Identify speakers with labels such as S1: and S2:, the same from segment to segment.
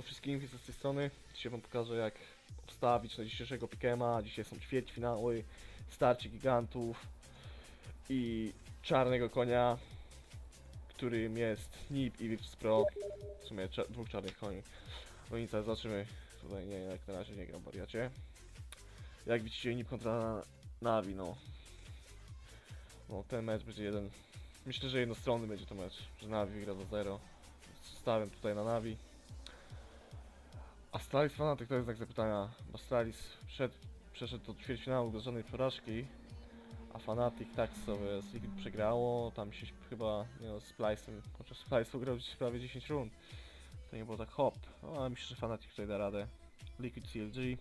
S1: Siemanko wszystkim, jestem z tej strony. Dzisiaj wam pokażę jak obstawić na dzisiejszego Pikema. Dzisiaj są ćwierćfinały, starcie gigantów i czarnego konia, którym jest Nip i Virtus Pro. W sumie dwóch czarnych koni. No i co, zobaczymy. Tutaj nie, jak na razie nie gram wariacie. Jak widzicie Nip kontra Navi, no. No ten mecz będzie jeden. Myślę, że jednostronny będzie to mecz, że Navi wygra za 0. Stawiam tutaj na Navi. Astralis Fanatic to jest znak zapytania. Astralis przed, przeszedł do ćwierćfinału bez żadnej porażki, a Fanatic tak sobie z Liquid przegrało, tam się chyba, nie no, z Splice'em, chociaż Splice ugrał prawie 10 rund. To nie było tak hop, no, ale myślę, że Fanatic tutaj da radę. Liquid CLG.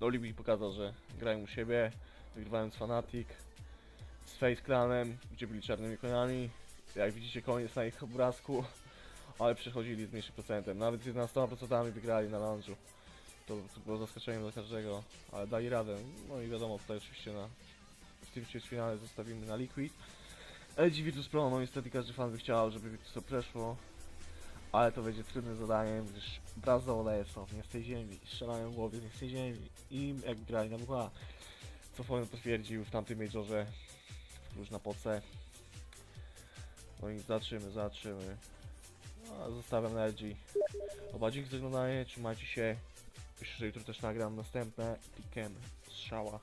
S1: No Liquid pokazał, że grają u siebie, wygrywając Fanatic z Face Clanem, gdzie byli czarnymi koniami. Jak widzicie, koniec na ich obrazku, ale przechodzili z mniejszym procentem. Nawet z 11% wygrali na lunchu. To, to było zaskoczeniem dla każdego, ale dali radę. No i wiadomo, tutaj oczywiście na, w tym ćwierćfinale zostawimy na Liquid. LG Virtus Pro, no niestety każdy fan by chciał, żeby to przeszło. Ale to będzie trudne zadanie, gdyż Brazole są nie z tej ziemi, strzelają głowy nie z tej ziemi. I jak grali na WH, co Foden potwierdził w tamtym majorze, już na poce. No i zatrzymy, zatrzymy. No, zostawiam na LG. Oba dzięki za się. Myślę, że jutro też nagram następne pikiem strzała.